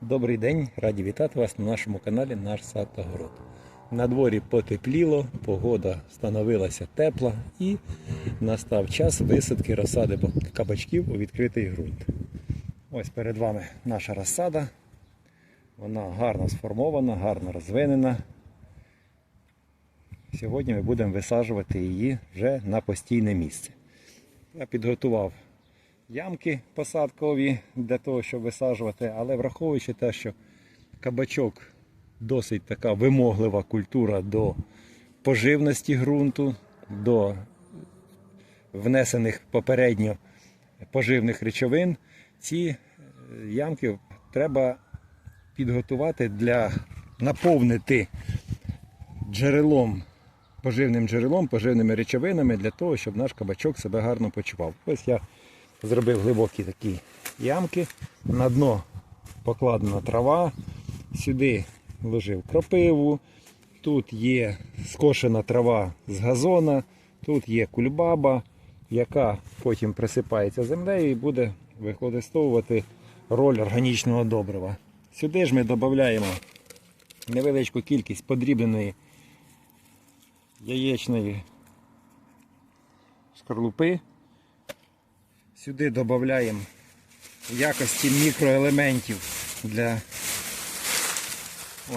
Добрий день, раді вітати вас на нашому каналі Наш сад та город. На дворі потепліло, погода становилася тепла і настав час висадки розсади кабачків у відкритий ґрунт. Ось перед вами наша розсада. Вона гарно сформована, гарно розвинена. Сьогодні ми будемо висаджувати її вже на постійне місце. Я підготував ямки посадкові для того, щоб висаджувати, але враховуючи те, що кабачок досить така вимоглива культура до поживності ґрунту, до внесених попередньо поживних речовин, ці е, ямки треба підготувати для наповнити джерелом, поживним джерелом, поживними речовинами для того, щоб наш кабачок себе гарно почував. Ось я зробив глибокі такі ямки. На дно покладена трава, сюди вложив кропиву, тут є скошена трава з газона, тут є кульбаба, яка потім присипається землею і буде використовувати роль органічного добрива. Сюди ж ми додаємо невеличку кількість подрібленої яєчної скорлупи. Сюди додаємо в якості мікроелементів для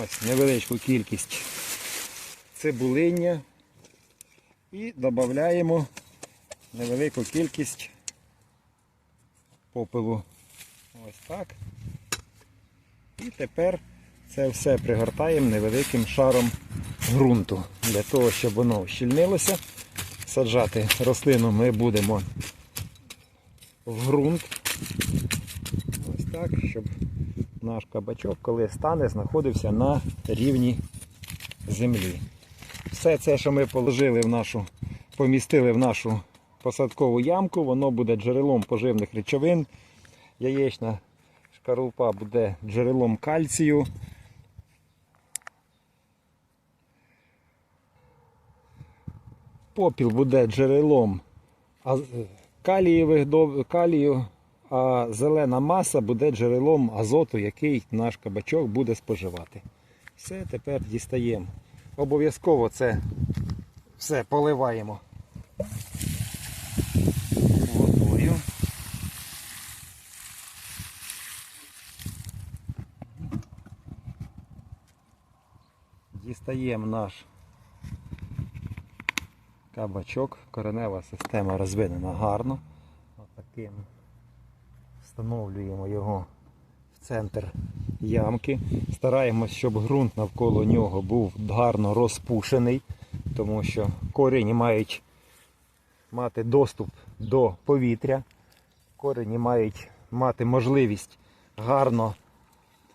ось невеличку кількість цибулиння і додаємо невелику кількість попелу. Ось так. І тепер це все пригортаємо невеликим шаром ґрунту для того, щоб воно щільнилося. Саджати рослину ми будемо в ґрунт. Ось так, щоб наш кабачок, коли стане, знаходився на рівні землі. Все це, що ми положили в нашу, помістили в нашу посадкову ямку, воно буде джерелом поживних речовин. Яєчна шкарлупа буде джерелом кальцію. Попіл буде джерелом калієвих калію, а зелена маса буде джерелом азоту, який наш кабачок буде споживати. Все, тепер дістаємо. Обов'язково це все поливаємо водою. Дістаємо наш кабачок, коренева система розвинена гарно. Отаким встановлюємо його в центр ямки. Стараємось, щоб ґрунт навколо нього був гарно розпушений, тому що корені мають мати доступ до повітря. Корені мають мати можливість гарно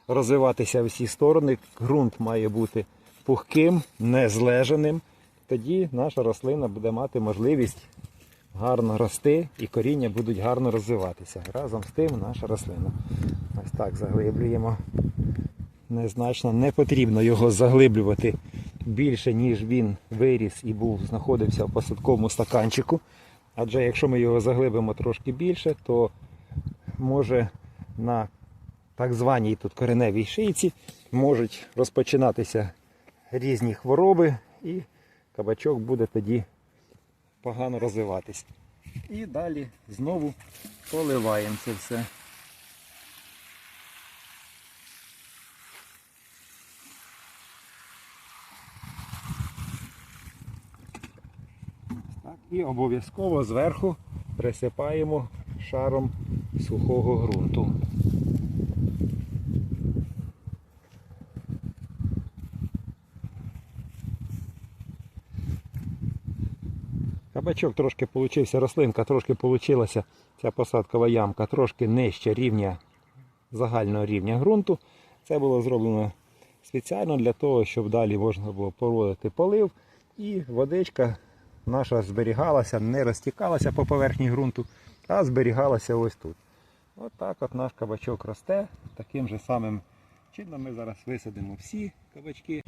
розвиватися в всі сторони. Ґрунт має бути пухким, не злежаним. Тоді наша рослина буде мати можливість гарно рости і коріння будуть гарно розвиватися. Разом з тим наша рослина. Ось так заглиблюємо. Незначно не потрібно його заглиблювати більше, ніж він виріс і був, знаходився в посадковому стаканчику. Адже якщо ми його заглибимо трошки більше, то може на так званій тут кореневій шийці можуть розпочинатися різні хвороби і кабачок буде тоді погано розвиватись. І далі знову поливаємо це все. Так, і обов'язково зверху присипаємо шаром сухого ґрунту. Кабачок трошки получився, рослинка трошки получилася, ця посадкова ямка трошки нижче рівня загального рівня ґрунту. Це було зроблено спеціально для того, щоб далі можна було проводити полив і водичка наша зберігалася, не розтікалася по поверхні ґрунту, а зберігалася ось тут. От так от наш кабачок росте. Таким же самим чином ми зараз висадимо всі кабачки.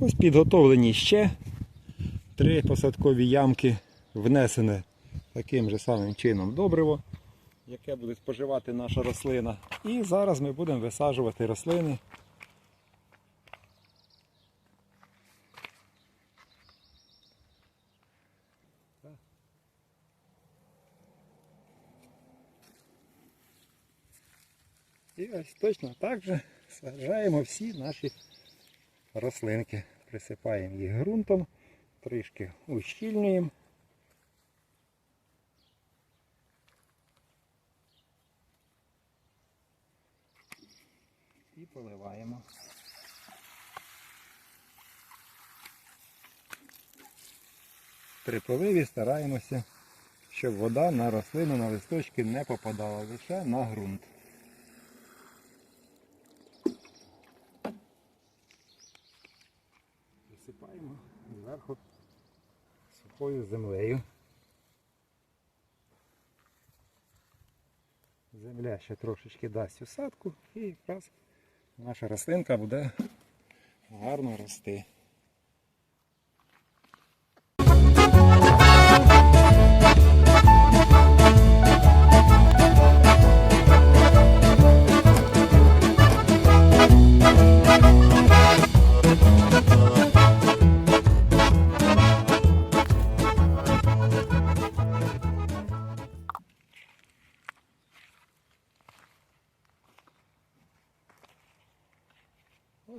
Ось підготовлені ще три посадкові ямки, внесене таким же самим чином добриво. яке буде споживати наша рослина. І зараз ми будемо висаджувати рослини. І ось точно так же саджаємо всі наші рослинки. Присипаємо їх ґрунтом, трішки ущільнюємо. І поливаємо. При поливі стараємося, щоб вода на рослину, на листочки не попадала, лише на ґрунт. Присипаємо зверху сухою землею. Земля ще трошечки дасть усадку і якраз наша рослинка буде гарно рости.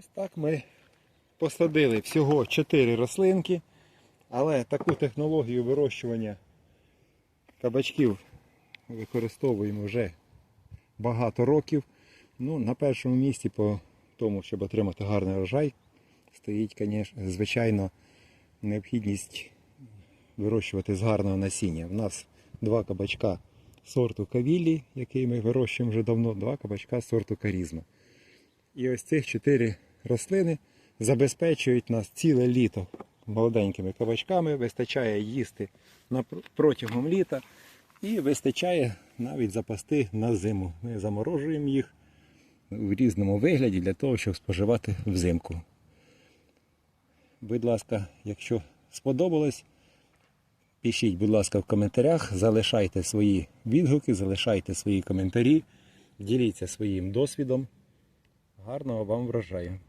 Ось так ми посадили всього 4 рослинки, але таку технологію вирощування кабачків використовуємо вже багато років. Ну, на першому місці по тому, щоб отримати гарний врожай, стоїть, звичайно, необхідність вирощувати з гарного насіння. У нас два кабачка сорту кавілі, який ми вирощуємо вже давно, два кабачка сорту карізма. І ось цих чотири рослини забезпечують нас ціле літо молоденькими кабачками, вистачає їсти протягом літа і вистачає навіть запасти на зиму. Ми заморожуємо їх в різному вигляді для того, щоб споживати взимку. Будь ласка, якщо сподобалось, пишіть, будь ласка, в коментарях, залишайте свої відгуки, залишайте свої коментарі, діліться своїм досвідом. Гарного вам врожаю!